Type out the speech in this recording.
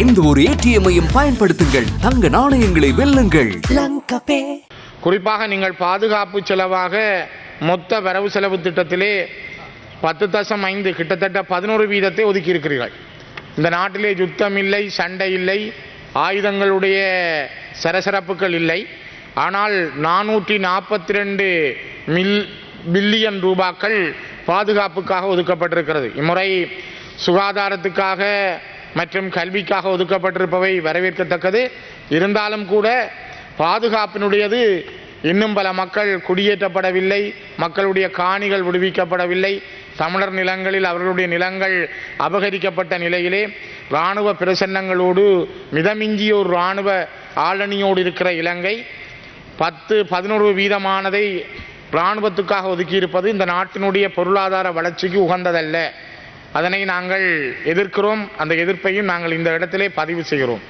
எந்த ஒரு ஏடிஎம்மையும் பயன்படுத்துங்கள். தங்க நாணயங்களை வெல்லுங்கள். குறிப்பாக நீங்கள் பாதுகாப்பு செலவாக மொத்த வரவு செலவு திட்டத்திலே பத்து தசம் ஐந்து கிட்டத்தட்ட பதினோரு வீதத்தை ஒதுக்கி இருக்கிறீர்கள் இந்த நாட்டிலே யுத்தம் இல்லை சண்டை இல்லை ஆயுதங்களுடைய சரசரப்புகள் இல்லை. ஆனால் நானூற்றி நாற்பத்தி ரெண்டு மில் பில்லியன் ரூபாக்கள் பாதுகாப்புக்காக ஒதுக்கப்பட்டிருக்கிறது. இம்முறை சுகாதாரத்துக்காக மற்றும் கல்விக்காக ஒதுக்கப்பட்டிருப்பவை வரவேற்கத்தக்கது. இருந்தாலும் கூட பாதுகாப்பினுடையது இன்னும் பல மக்கள் குடியேற்றப்படவில்லை மக்களுடைய காணிகள் விடுவிக்கப்படவில்லை. தமிழர் நிலங்களில் அவர்களுடைய நிலங்கள் அபகரிக்கப்பட்ட நிலையிலே இராணுவ பிரசன்னங்களோடு மிதமிஞ்சிய ஒரு இராணுவ ஆளணியோடு இருக்கிற இலங்கை. பத்து பதினோரு வீதமானதை இராணுவத்துக்காக ஒதுக்கியிருப்பது இந்த நாட்டினுடைய பொருளாதார வளர்ச்சிக்கு உகந்ததல்ல. அதனை நாங்கள் எதிர்க்கிறோம். அந்த எதிர்ப்பையும் நாங்கள் இந்த இடத்திலே பதிவு செய்கிறோம்.